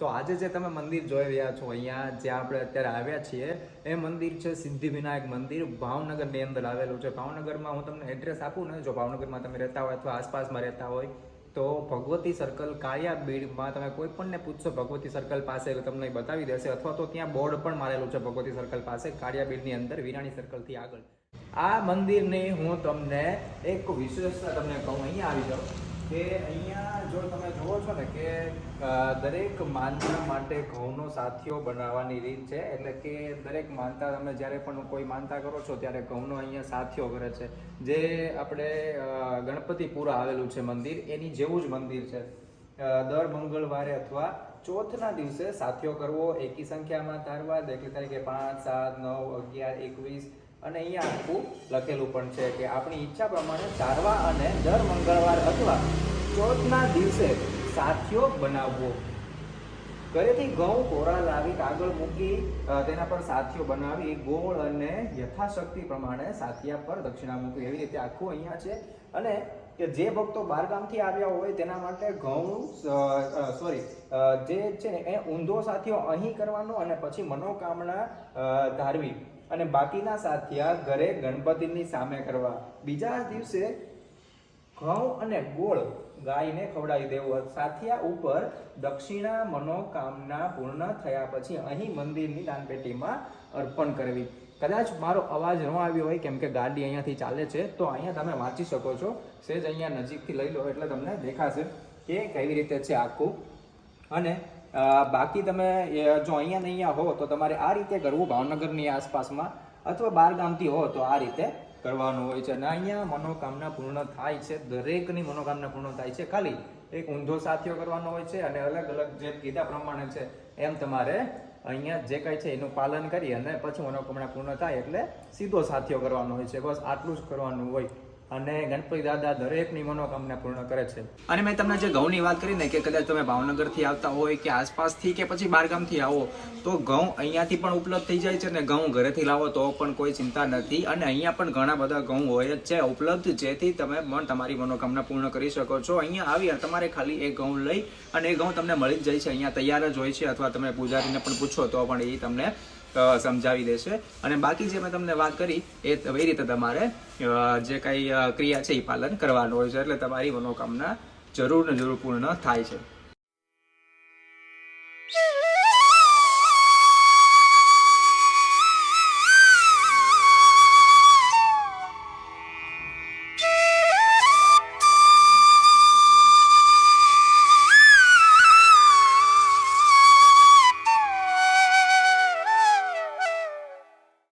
તો આજે જે તમે મંદિર જોઈ રહ્યા છો, અહીંયા જ્યાં આપણે અત્યારે આવ્યા છીએ, એ મંદિર છે સિદ્ધિવિનાયક મંદિર. ભાવનગરની અંદર આવેલું છે. ભાવનગરમાં હું તમને એડ્રેસ આપું ને, જો ભાવનગરમાં તમે રહેતા હોય અથવા આસપાસમાં રહેતા હોય, તો ભગવતી સર્કલ કાળિયા બીડમાં તમે કોઈ પણને પૂછશો, ભગવતી સર્કલ પાસે તમને બતાવી દેશે. અથવા તો ત્યાં બોર્ડ પણ મારેલું છે ભગવતી સર્કલ પાસે કાળિયા બીડની અંદર, વિરાણી સર્કલથી આગળ. આ મંદિરની હું તમને એક વિશેષતા તમને કહું, અહીંયા આવી જાઉં કે અહીંયા જો તમે જુઓ છો ને કે દરેક માનતા માટે ઘઉંનો સાથીઓ બનાવવાની રીત છે. એટલે કે દરેક માનતા તમે જ્યારે પણ કોઈ માનતા કરો છો ત્યારે ઘઉંનો અહીંયા સાથીઓ કરે છે. જે આપણે ગણપતિપુરા આવેલું છે મંદિર, એની જેવું જ મંદિર છે. દર મંગળવારે અથવા ચોથના દિવસે સાથીઓ કરવો, એકી સંખ્યામાં તારવા, દાખલા તરીકે પાંચ, સાત, નવ, અગિયાર, એકવીસ અને અહીંયા આખું લખેલું પણ છે કે આપણી ઈચ્છા પ્રમાણે તારવા અને દર મંગળવાર અથવા ચોથના દિવસે સાથીઓ બનાવવો. ઘરેથી ઘઉં, કોરા લાવી, કાગળ મૂકી તેના પર સાથીઓ બનાવી, ગોળ અને યથાશક્તિ પ્રમાણે સાથિયા પર દક્ષિણા મૂકી એવી રીતે આખું અહીંયા છે. અને કે જે ભક્તો બહારગામથી આવ્યા હોય તેના માટે ઘઉં સોરી જે છે ને, એ ઊંધો સાથીઓ અહીં કરવાનો અને પછી મનોકામના ધારવી. અને બાકીના સાથિયા ઘરે ગણપતિની સામે કરવા. બીજા દિવસે ઘઉં અને ગોળ ગાયને ખવડાવી દેવું સાથિયા ઉપર દક્ષિણા મનોકામના પૂર્ણ થયા પછી અહીં મંદિરની દાનપેટીમાં અર્પણ કરવી. કદાચ મારો અવાજ ન આવ્યો હોય, કેમ કે ગાડી અહીંયાથી ચાલે છે, તો અહીંયા તમે વાંચી શકો છો. સેજ અહીંયા નજીકથી લઈ લો એટલે તમને દેખાશે કે કેવી રીતે છે આખું. અને બાકી તમે જો અહીંયા અહીંયા હો, તો તમારે આ રીતે કરવું, ભાવનગરની આસપાસમાં, અથવા બાર ગામથી હો, તો આ રીતે કરવાનું હોય છે. અને અહીંયા મનોકામના પૂર્ણ થાય છે, દરેકની મનોકામના પૂર્ણ થાય છે. ખાલી એક ઊંધો સાથીઓ કરવાનો હોય છે અને અલગ અલગ જે કીધા પ્રમાણે છે, એમ તમારે અહીંયા જે કાંઈ છે એનું પાલન કરી અને પછી મનોકામના પૂર્ણ થાય એટલે સીધો સાથીઓ કરવાનો હોય છે. બસ આટલું જ કરવાનું હોય. અને ગણપતિ દાદા દરેકની મનોકામના પૂર્ણ કરે છે. અને મેં તમને જે ઘઉંની વાત કરી ને કે કદાચ તમે ભાવનગરથી આવતા હોય કે આસપાસથી કે પછી બારગામથી આવો, તો ઘઉં અહીંયાથી પણ ઉપલબ્ધ થઈ જાય છે ને ઘઉં ઘરેથી લાવો તો પણ કોઈ ચિંતા નથી. અને અહીંયા પણ ઘણા બધા ઘઉં હોય જ છે, ઉપલબ્ધ જેથી તમે પણ તમારી મનોકામના પૂર્ણ કરી શકો છો. અહીંયા આવી તમારે ખાલી એ ઘઉં લઈ અને એ ઘઉં તમને મળી જ જાય છે. અહીંયા તૈયાર જ હોય છે અથવા તમે પૂજારીને પણ પૂછો તો પણ એ તમને સમજાવી દેશે. અને બાકી જે મેં તમને વાત કરી, એ રીતે તમારે જે કાંઈ ક્રિયા છે એ પાલન કરવાનું હોય છે. એટલે તમારી મનોકામના જરૂર ને જરૂર પૂર્ણ થાય છે.